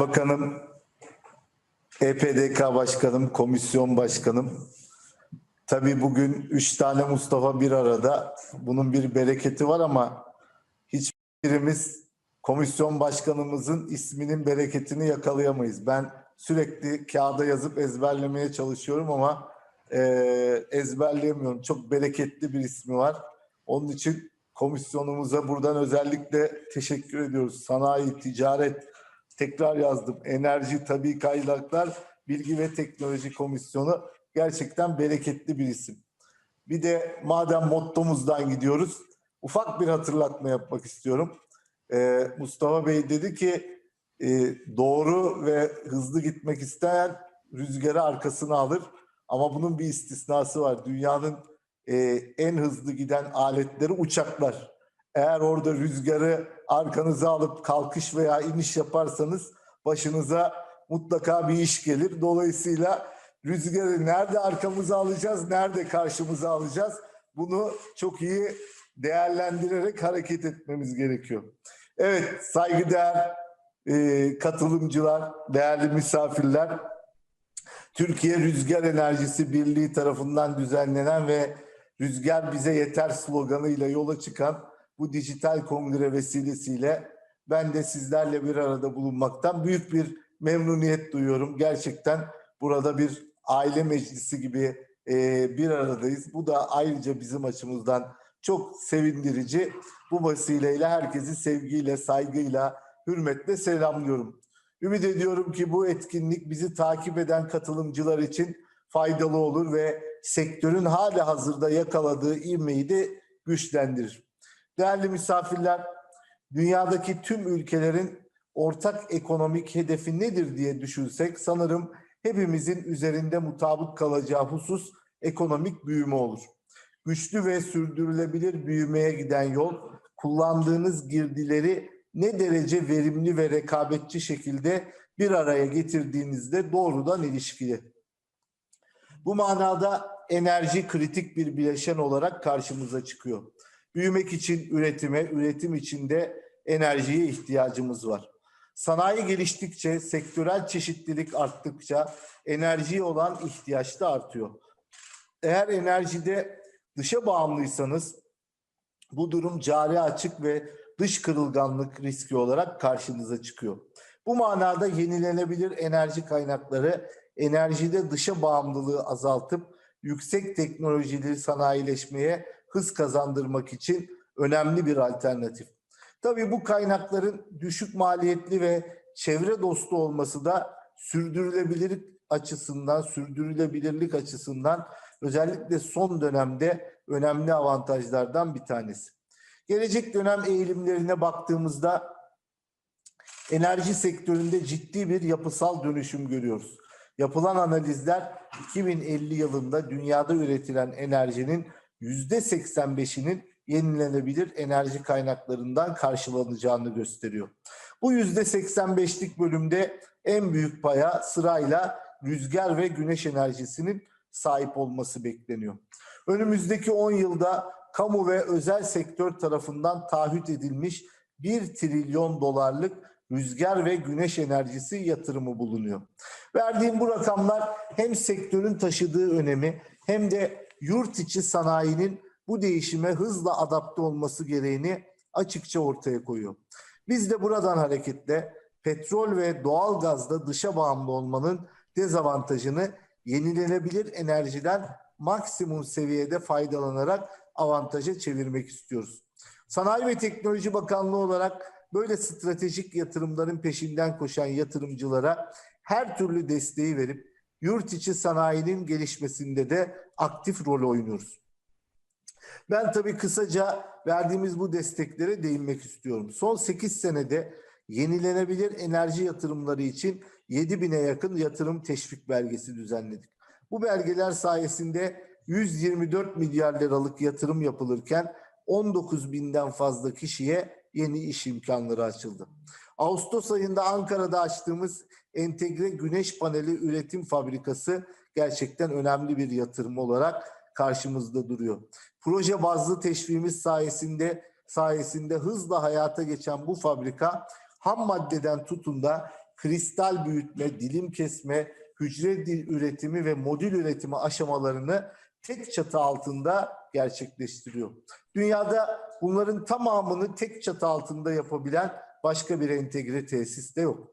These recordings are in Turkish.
Bakanım, EPDK Başkanım, Komisyon Başkanım. Tabii bugün üç tane Mustafa bir arada. Bunun bir bereketi var ama hiçbirimiz komisyon başkanımızın isminin bereketini yakalayamayız. Ben sürekli kağıda yazıp ezberlemeye çalışıyorum ama e, ezberleyemiyorum. Çok bereketli bir ismi var. Onun için komisyonumuza buradan özellikle teşekkür ediyoruz. Sanayi, ticaret, tekrar yazdım. Enerji, tabi kaynaklar, bilgi ve teknoloji komisyonu gerçekten bereketli bir isim. Bir de madem mottomuzdan gidiyoruz, ufak bir hatırlatma yapmak istiyorum. Ee, Mustafa Bey dedi ki e, doğru ve hızlı gitmek isteyen rüzgarı arkasına alır. Ama bunun bir istisnası var. Dünyanın e, en hızlı giden aletleri uçaklar. Eğer orada rüzgarı arkanıza alıp kalkış veya iniş yaparsanız başınıza mutlaka bir iş gelir. Dolayısıyla rüzgarı nerede arkamıza alacağız, nerede karşımıza alacağız bunu çok iyi değerlendirerek hareket etmemiz gerekiyor. Evet saygıdeğer e, katılımcılar, değerli misafirler, Türkiye Rüzgar Enerjisi Birliği tarafından düzenlenen ve Rüzgar Bize Yeter sloganıyla yola çıkan bu dijital kongre vesilesiyle ben de sizlerle bir arada bulunmaktan büyük bir memnuniyet duyuyorum. Gerçekten burada bir aile meclisi gibi e, bir aradayız. Bu da ayrıca bizim açımızdan çok sevindirici. Bu vesileyle herkesi sevgiyle, saygıyla, hürmetle selamlıyorum. Ümit ediyorum ki bu etkinlik bizi takip eden katılımcılar için faydalı olur ve sektörün hala hazırda yakaladığı ivmeyi de güçlendirir. Değerli misafirler, dünyadaki tüm ülkelerin ortak ekonomik hedefi nedir diye düşünsek sanırım hepimizin üzerinde mutabık kalacağı husus ekonomik büyüme olur. Güçlü ve sürdürülebilir büyümeye giden yol kullandığınız girdileri ne derece verimli ve rekabetçi şekilde bir araya getirdiğinizde doğrudan ilişkili. Bu manada enerji kritik bir bileşen olarak karşımıza çıkıyor. Büyümek için üretime, üretim için de enerjiye ihtiyacımız var. Sanayi geliştikçe, sektörel çeşitlilik arttıkça enerjiye olan ihtiyaç da artıyor. Eğer enerjide dışa bağımlıysanız bu durum cari açık ve dış kırılganlık riski olarak karşınıza çıkıyor. Bu manada yenilenebilir enerji kaynakları enerjide dışa bağımlılığı azaltıp yüksek teknolojili sanayileşmeye hız kazandırmak için önemli bir alternatif. Tabii bu kaynakların düşük maliyetli ve çevre dostu olması da sürdürülebilirlik açısından, sürdürülebilirlik açısından özellikle son dönemde önemli avantajlardan bir tanesi. Gelecek dönem eğilimlerine baktığımızda enerji sektöründe ciddi bir yapısal dönüşüm görüyoruz. Yapılan analizler 2050 yılında dünyada üretilen enerjinin %85'inin yenilenebilir enerji kaynaklarından karşılanacağını gösteriyor. Bu yüzde 85'lik bölümde en büyük paya sırayla rüzgar ve güneş enerjisinin sahip olması bekleniyor. Önümüzdeki 10 yılda kamu ve özel sektör tarafından taahhüt edilmiş 1 trilyon dolarlık rüzgar ve güneş enerjisi yatırımı bulunuyor. Verdiğim bu rakamlar hem sektörün taşıdığı önemi hem de yurt içi sanayinin bu değişime hızla adapte olması gereğini açıkça ortaya koyuyor. Biz de buradan hareketle petrol ve doğal gazda dışa bağımlı olmanın dezavantajını yenilenebilir enerjiden maksimum seviyede faydalanarak avantaja çevirmek istiyoruz. Sanayi ve Teknoloji Bakanlığı olarak böyle stratejik yatırımların peşinden koşan yatırımcılara her türlü desteği verip yurt içi sanayinin gelişmesinde de aktif rol oynuyoruz. Ben tabii kısaca verdiğimiz bu desteklere değinmek istiyorum. Son 8 senede yenilenebilir enerji yatırımları için 7 bine yakın yatırım teşvik belgesi düzenledik. Bu belgeler sayesinde 124 milyar liralık yatırım yapılırken 19 binden fazla kişiye yeni iş imkanları açıldı. Ağustos ayında Ankara'da açtığımız entegre güneş paneli üretim fabrikası gerçekten önemli bir yatırım olarak karşımızda duruyor. Proje bazlı teşviğimiz sayesinde sayesinde hızla hayata geçen bu fabrika ham maddeden tutun da kristal büyütme, dilim kesme, hücre dil üretimi ve modül üretimi aşamalarını tek çatı altında gerçekleştiriyor. Dünyada bunların tamamını tek çatı altında yapabilen başka bir entegre tesis de yok.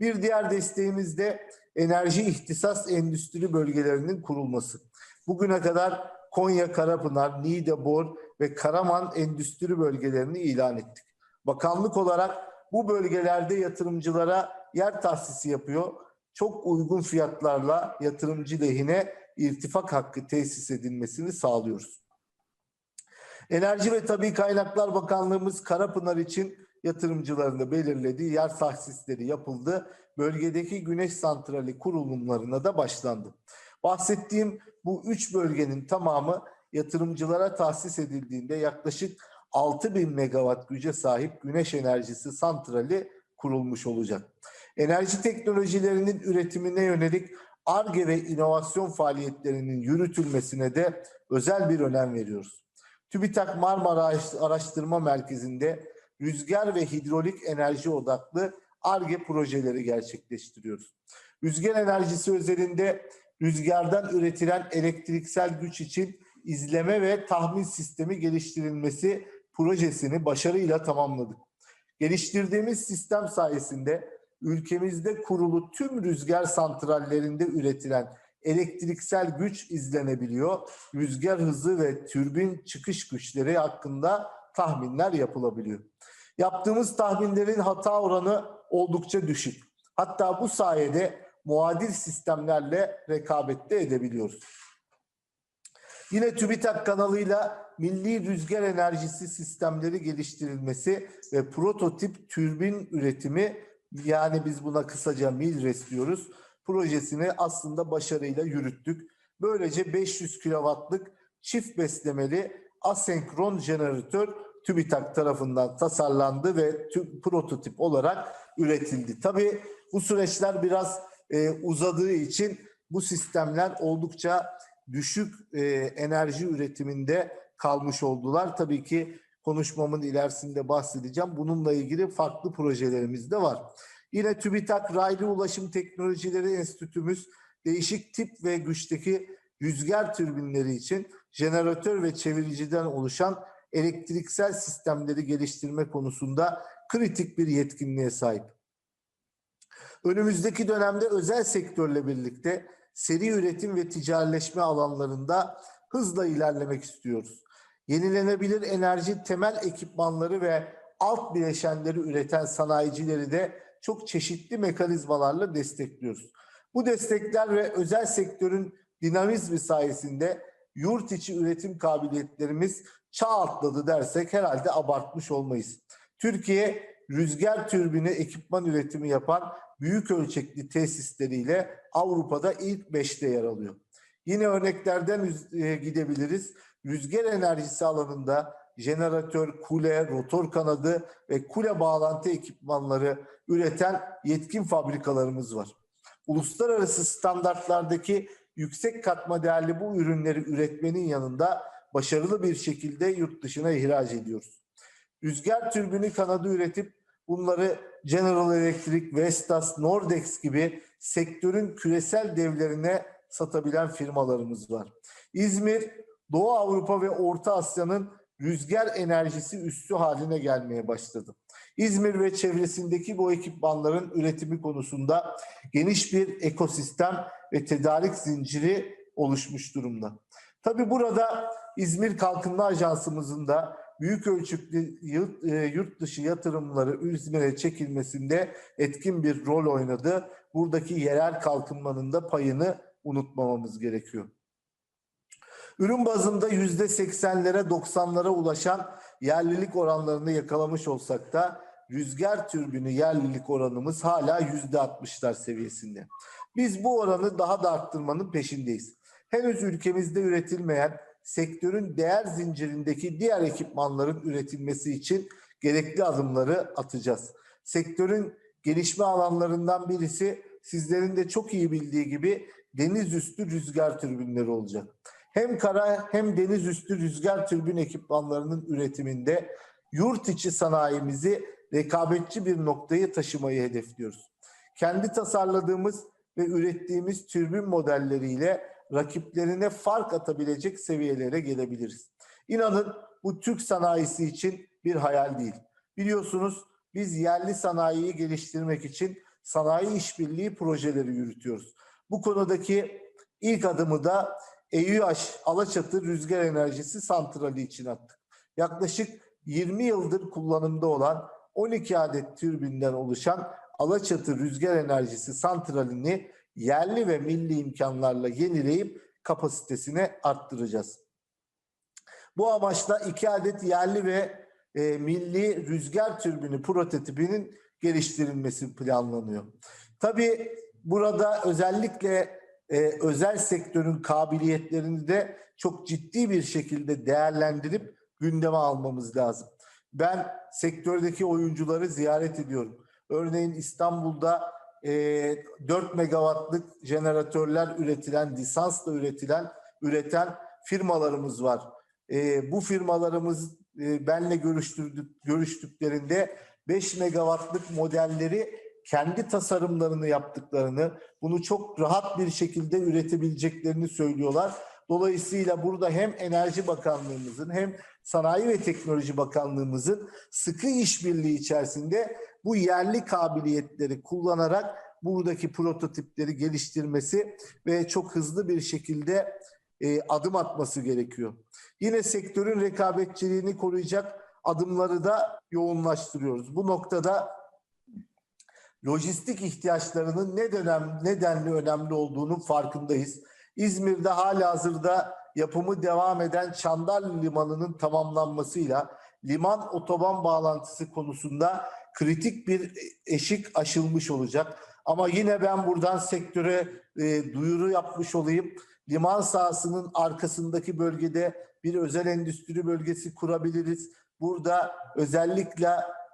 Bir diğer desteğimiz de enerji ihtisas endüstri bölgelerinin kurulması. Bugüne kadar Konya, Karapınar, Niğde, Bor ve Karaman endüstri bölgelerini ilan ettik. Bakanlık olarak bu bölgelerde yatırımcılara yer tahsisi yapıyor. Çok uygun fiyatlarla yatırımcı lehine irtifak hakkı tesis edilmesini sağlıyoruz. Enerji ve Tabi Kaynaklar Bakanlığımız Karapınar için yatırımcılarını belirlediği yer tahsisleri yapıldı. Bölgedeki güneş santrali kurulumlarına da başlandı. Bahsettiğim bu üç bölgenin tamamı yatırımcılara tahsis edildiğinde yaklaşık 6000 megawatt güce sahip güneş enerjisi santrali kurulmuş olacak. Enerji teknolojilerinin üretimine yönelik ARGE ve inovasyon faaliyetlerinin yürütülmesine de özel bir önem veriyoruz. TÜBİTAK Marmara Araştırma Merkezi'nde rüzgar ve hidrolik enerji odaklı ARGE projeleri gerçekleştiriyoruz. Rüzgar enerjisi özelinde rüzgardan üretilen elektriksel güç için izleme ve tahmin sistemi geliştirilmesi projesini başarıyla tamamladık. Geliştirdiğimiz sistem sayesinde ülkemizde kurulu tüm rüzgar santrallerinde üretilen elektriksel güç izlenebiliyor. Rüzgar hızı ve türbin çıkış güçleri hakkında tahminler yapılabiliyor. Yaptığımız tahminlerin hata oranı oldukça düşük. Hatta bu sayede muadil sistemlerle rekabette edebiliyoruz. Yine TÜBİTAK kanalıyla milli rüzgar enerjisi sistemleri geliştirilmesi ve prototip türbin üretimi yani biz buna kısaca MILRES diyoruz. Projesini aslında başarıyla yürüttük. Böylece 500 kW'lık çift beslemeli asenkron jeneratör TÜBİTAK tarafından tasarlandı ve prototip olarak üretildi. Tabii bu süreçler biraz e, uzadığı için bu sistemler oldukça düşük e, enerji üretiminde kalmış oldular. Tabii ki konuşmamın ilerisinde bahsedeceğim. Bununla ilgili farklı projelerimiz de var. Yine TÜBİTAK Raylı Ulaşım Teknolojileri Enstitümüz değişik tip ve güçteki rüzgar türbinleri için jeneratör ve çeviriciden oluşan elektriksel sistemleri geliştirme konusunda kritik bir yetkinliğe sahip. Önümüzdeki dönemde özel sektörle birlikte seri üretim ve ticaretleşme alanlarında hızla ilerlemek istiyoruz. Yenilenebilir enerji temel ekipmanları ve alt bileşenleri üreten sanayicileri de çok çeşitli mekanizmalarla destekliyoruz. Bu destekler ve özel sektörün dinamizmi sayesinde yurt içi üretim kabiliyetlerimiz çağ atladı dersek herhalde abartmış olmayız. Türkiye rüzgar türbini ekipman üretimi yapan büyük ölçekli tesisleriyle Avrupa'da ilk beşte yer alıyor. Yine örneklerden e, gidebiliriz. Rüzgar enerjisi alanında jeneratör, kule, rotor kanadı ve kule bağlantı ekipmanları üreten yetkin fabrikalarımız var. Uluslararası standartlardaki yüksek katma değerli bu ürünleri üretmenin yanında başarılı bir şekilde yurt dışına ihraç ediyoruz. Rüzgar türbini kanadı üretip bunları General Electric, Vestas, Nordex gibi sektörün küresel devlerine satabilen firmalarımız var. İzmir, Doğu Avrupa ve Orta Asya'nın rüzgar enerjisi üssü haline gelmeye başladı. İzmir ve çevresindeki bu ekipmanların üretimi konusunda geniş bir ekosistem ve tedarik zinciri oluşmuş durumda. Tabi burada İzmir Kalkınma Ajansımızın da büyük ölçüklü e, yurt dışı yatırımları İzmir'e çekilmesinde etkin bir rol oynadı. Buradaki yerel kalkınmanın da payını unutmamamız gerekiyor. Ürün bazında yüzde seksenlere 90'lara ulaşan yerlilik oranlarını yakalamış olsak da rüzgar türbünü yerlilik oranımız hala yüzde 60'lar seviyesinde. Biz bu oranı daha da arttırmanın peşindeyiz. Henüz ülkemizde üretilmeyen sektörün değer zincirindeki diğer ekipmanların üretilmesi için gerekli adımları atacağız. Sektörün gelişme alanlarından birisi sizlerin de çok iyi bildiği gibi deniz üstü rüzgar türbinleri olacak. Hem kara hem deniz üstü rüzgar türbin ekipmanlarının üretiminde yurt içi sanayimizi rekabetçi bir noktaya taşımayı hedefliyoruz. kendi tasarladığımız ve ürettiğimiz türbin modelleriyle rakiplerine fark atabilecek seviyelere gelebiliriz. İnanın bu Türk sanayisi için bir hayal değil. Biliyorsunuz biz yerli sanayiyi geliştirmek için sanayi işbirliği projeleri yürütüyoruz. Bu konudaki ilk adımı da EÜH Alaçatı Rüzgar Enerjisi Santrali için attık. Yaklaşık 20 yıldır kullanımda olan 12 adet türbinden oluşan Alaçatı Rüzgar Enerjisi Santrali'ni yerli ve milli imkanlarla yenileyip kapasitesini arttıracağız. Bu amaçla iki adet yerli ve e, milli rüzgar türbini prototipinin geliştirilmesi planlanıyor. Tabii burada özellikle e, özel sektörün kabiliyetlerini de çok ciddi bir şekilde değerlendirip gündeme almamız lazım. Ben sektördeki oyuncuları ziyaret ediyorum. Örneğin İstanbul'da e, 4 megawattlık jeneratörler üretilen, lisansla üretilen, üreten firmalarımız var. E, bu firmalarımız e, benle görüştürdük, görüştüklerinde 5 megawattlık modelleri kendi tasarımlarını yaptıklarını, bunu çok rahat bir şekilde üretebileceklerini söylüyorlar. Dolayısıyla burada hem Enerji Bakanlığımızın hem Sanayi ve Teknoloji Bakanlığımızın sıkı işbirliği içerisinde bu yerli kabiliyetleri kullanarak buradaki prototipleri geliştirmesi ve çok hızlı bir şekilde e, adım atması gerekiyor. Yine sektörün rekabetçiliğini koruyacak adımları da yoğunlaştırıyoruz. Bu noktada lojistik ihtiyaçlarının ne dönem nedenli önemli olduğunu farkındayız. İzmir'de hala hazırda yapımı devam eden Çandar Limanı'nın tamamlanmasıyla liman otoban bağlantısı konusunda kritik bir eşik aşılmış olacak. Ama yine ben buradan sektöre e, duyuru yapmış olayım. Liman sahasının arkasındaki bölgede bir özel endüstri bölgesi kurabiliriz. Burada özellikle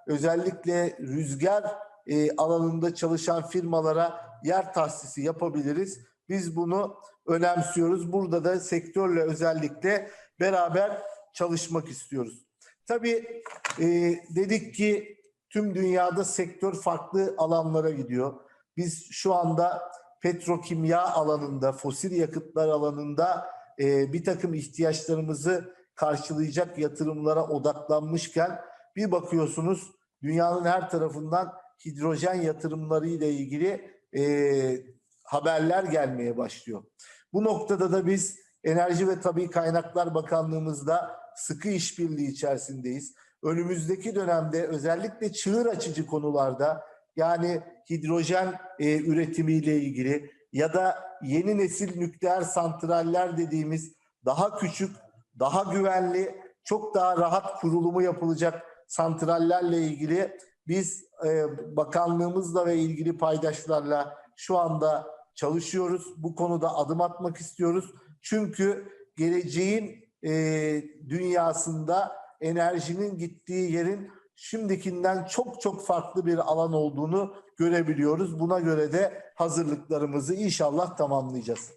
özellikle rüzgar e, alanında çalışan firmalara yer tahsisi yapabiliriz. Biz bunu önemsiyoruz. Burada da sektörle özellikle beraber çalışmak istiyoruz. Tabii e, dedik ki tüm dünyada sektör farklı alanlara gidiyor. Biz şu anda petrokimya alanında, fosil yakıtlar alanında e, bir takım ihtiyaçlarımızı karşılayacak yatırımlara odaklanmışken bir bakıyorsunuz dünyanın her tarafından hidrojen yatırımları ile ilgili e, haberler gelmeye başlıyor. Bu noktada da biz Enerji ve Tabii Kaynaklar Bakanlığımızda sıkı işbirliği içerisindeyiz. Önümüzdeki dönemde özellikle çığır açıcı konularda yani hidrojen e, üretimiyle ilgili ya da yeni nesil nükleer santraller dediğimiz daha küçük, daha güvenli, çok daha rahat kurulumu yapılacak santrallerle ilgili biz e, bakanlığımızla ve ilgili paydaşlarla şu anda çalışıyoruz. Bu konuda adım atmak istiyoruz. Çünkü geleceğin e, dünyasında enerjinin gittiği yerin şimdikinden çok çok farklı bir alan olduğunu görebiliyoruz. Buna göre de hazırlıklarımızı inşallah tamamlayacağız.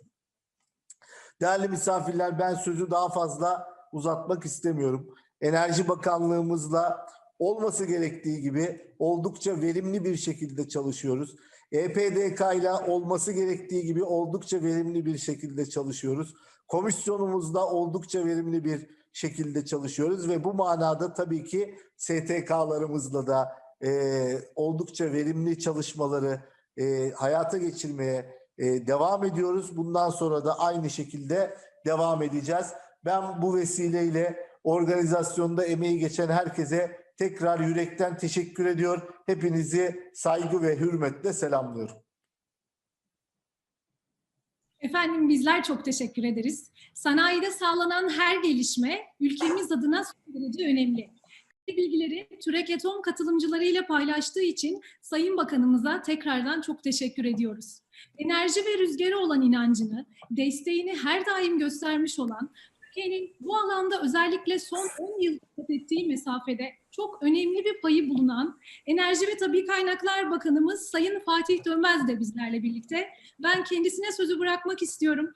Değerli misafirler ben sözü daha fazla uzatmak istemiyorum. Enerji Bakanlığımızla olması gerektiği gibi oldukça verimli bir şekilde çalışıyoruz. EPDK ile olması gerektiği gibi oldukça verimli bir şekilde çalışıyoruz. Komisyonumuzda oldukça verimli bir şekilde çalışıyoruz ve bu manada tabii ki STK'larımızla da e, oldukça verimli çalışmaları e, hayata geçirmeye e, devam ediyoruz. Bundan sonra da aynı şekilde devam edeceğiz. Ben bu vesileyle organizasyonda emeği geçen herkese tekrar yürekten teşekkür ediyor. Hepinizi saygı ve hürmetle selamlıyorum. Efendim bizler çok teşekkür ederiz. Sanayide sağlanan her gelişme ülkemiz adına son derece önemli. Bilgileri Türek Etom katılımcılarıyla paylaştığı için Sayın Bakanımıza tekrardan çok teşekkür ediyoruz. Enerji ve rüzgara olan inancını, desteğini her daim göstermiş olan Türkiye'nin bu alanda özellikle son 10 yıl kat ettiği mesafede çok önemli bir payı bulunan Enerji ve Tabii Kaynaklar Bakanımız Sayın Fatih Dönmez de bizlerle birlikte. Ben kendisine sözü bırakmak istiyorum.